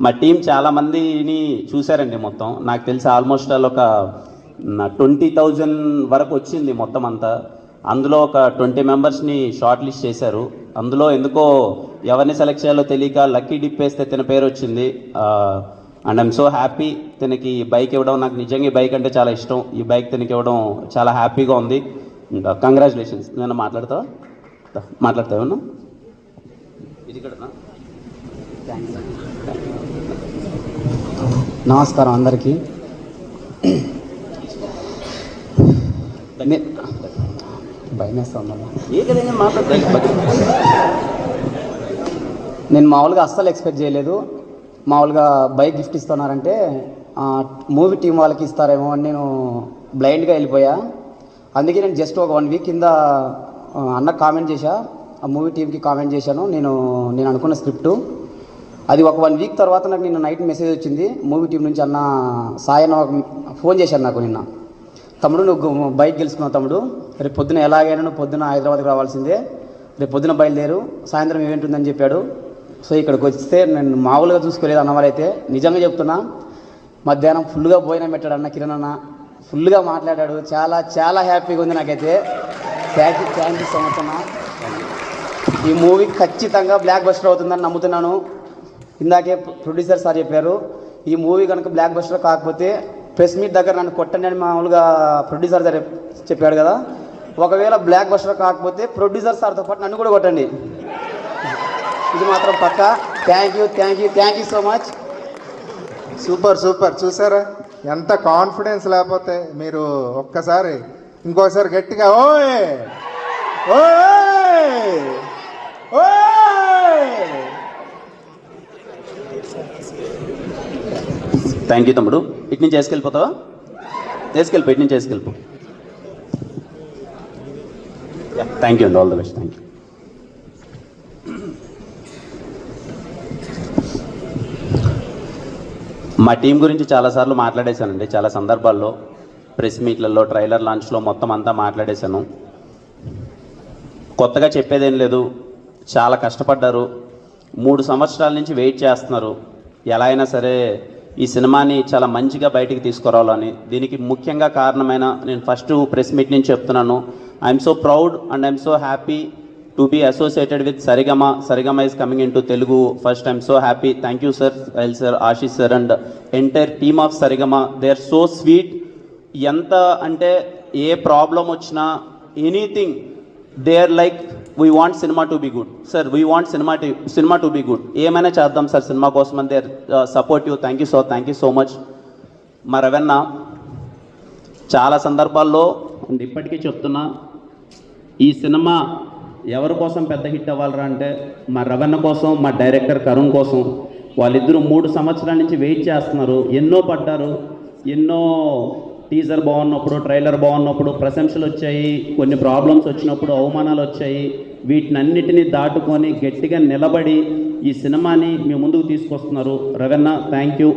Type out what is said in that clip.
మా టీం చాలా మందిని చూశారండి మొత్తం. నాకు తెలిసి ఆల్మోస్ట్ ఆల్ ఒక ట్వంటీ థౌజండ్ వరకు వచ్చింది మొత్తం అంతా. అందులో ఒక ట్వంటీ మెంబర్స్ని షార్ట్ లిస్ట్ చేశారు. అందులో ఎందుకో ఎవరిని సెలెక్ట్ చేయాలో తెలియక లక్కీ డిప్ వేస్తే తన పేరు వచ్చింది. అండ్ ఐమ్ సో హ్యాపీ తనకి బైక్ ఇవ్వడం నాకు నిజంగా ఈ బైక్ అంటే చాలా ఇష్టం. ఈ బైక్ తనకి ఇవ్వడం చాలా హ్యాపీగా ఉంది. ఇంకా కంగ్రాచులేషన్స్. నేను మాట్లాడతావా? దా, మాట్లాడతావా ఏమన్నా? ఇది కూడా నమస్కారం అందరికీ. నేను మామూలుగా అస్సలు ఎక్స్పెక్ట్ చేయలేదు. మామూలుగా బైక్ గిఫ్ట్ ఇస్తున్నారంటే మూవీ టీం వాళ్ళకి ఇస్తారేమో అని నేను బ్లైండ్గా వెళ్ళిపోయా. అందుకే నేను జస్ట్ ఒక వన్ వీక్ కింద అన్న కామెంట్ చేశా. ఆ మూవీ టీంకి కామెంట్ చేశాను. నేను నేను అనుకున్న స్క్రిప్టు. అది ఒక వన్ వీక్ తర్వాత నాకు నిన్న నైట్ మెసేజ్ వచ్చింది. మూవీ టీం నుంచి అన్న సాయి ఒక ఫోన్ చేశాను నాకు నిన్న. తమ్ముడు నువ్వు బైక్ గెలుచుకున్నావు తమ్ముడు. రేపు పొద్దున ఎలాగైనా నువ్వు పొద్దున హైదరాబాద్కి రావాల్సిందే. రేపు పొద్దున బయలుదేరు. సాయంత్రం ఈవెంట్ ఉందని చెప్పాడు. సో ఇక్కడికి వస్తే నేను మామూలుగా చూసుకోలేదు అన్నవారైతే. నిజంగా చెప్తున్నా మధ్యాహ్నం ఫుల్గా భోజనం పెట్టాడు అన్న కిరణ్ అన్న. ఫుల్గా మాట్లాడాడు. చాలా చాలా హ్యాపీగా ఉంది నాకైతే. Thank you thank you so much అన్న. ఈ మూవీ ఖచ్చితంగా బ్లాక్ బస్టర్ అవుతుందని నమ్ముతున్నాను. ఇందాకే ప్రొడ్యూసర్ సార్ చెప్పారు ఈ మూవీ కనుక బ్లాక్ బస్టర్ కాకపోతే ప్రెస్ మీట్ దగ్గర నన్ను కొట్టండి అని మామూలుగా ప్రొడ్యూసర్ సార్ చెప్పాడు కదా. ఒకవేళ బ్లాక్ బస్టర్ కాకపోతే ప్రొడ్యూసర్ సార్తో పాటు నన్ను కూడా కొట్టండి. ఇది మాత్రం పక్క. Thank you thank you thank you so much super super. చూసారా? ఎంత కాన్ఫిడెన్స్ లేకపోతే మీరు ఒక్కసారి ఇంకోసారి గట్టిగా ఓయ్! ఓయ్! ఓయ్! థ్యాంక్ యూ తమ్ముడు. ఇటు నుంచి వేసుకెళ్ళిపోతావా వేసుకెళ్ళిపో ఇటు నుంచి వేసుకెళ్ళిపో థ్యాంక్ యూ అండి all the best thank you మా టీం గురించి చాలాసార్లు మాట్లాడేశానండి. చాలా సందర్భాల్లో ప్రెస్ మీట్లలో ట్రైలర్ లాంచ్లో మొత్తం అంతా మాట్లాడేశాను. కొత్తగా చెప్పేదేం లేదు. చాలా కష్టపడ్డారు. మూడు సంవత్సరాల నుంచి వెయిట్ చేస్తున్నారు. ఎలా అయినా సరే ఈ సినిమాని చాలా మంచిగా బయటికి తీసుకురావాలని దీనికి ముఖ్యంగా కారణమైన నేను ఫస్ట్ ప్రెస్ మీట్ నుంచి చెప్తున్నాను. I'm so proud and I'm so happy to be associated with Saregama Saregama is coming in to Telugu first I'm so happy thank you sir L sir Ashish sir and entire team of Saregama they are so sweet ఎంత అంటే ఏ problem వచ్చినా anything they are like we want cinema to be good sir we want cinema to సినిమా to be good ఏమైనా చేద్దాం sir cinema కోసం అని there supportive thank you so thank you so much మా రవెన్న చాలా సందర్భాల్లో అండ్ ఇప్పటికీ చెప్తున్నా ఈ సినిమా ఎవరి కోసం పెద్ద హిట్ అవ్వాలరా అంటే మా రవణ కోసం మా డైరెక్టర్ కరుణ్ కోసం. వాళ్ళిద్దరూ మూడు సంవత్సరాల నుంచి వెయిట్ చేస్తున్నారు. ఎన్నో పడ్డారు ఎన్నో టీజర్ బాగున్నప్పుడు ట్రైలర్ బాగున్నప్పుడు ప్రశంసలు వచ్చాయి కొన్ని ప్రాబ్లమ్స్ వచ్చినప్పుడు అవమానాలు వచ్చాయి. వీటినన్నిటిని దాటుకొని గట్టిగా నిలబడి ఈ సినిమాని మీ ముందుకు తీసుకొస్తున్నారు. Ravanna thank you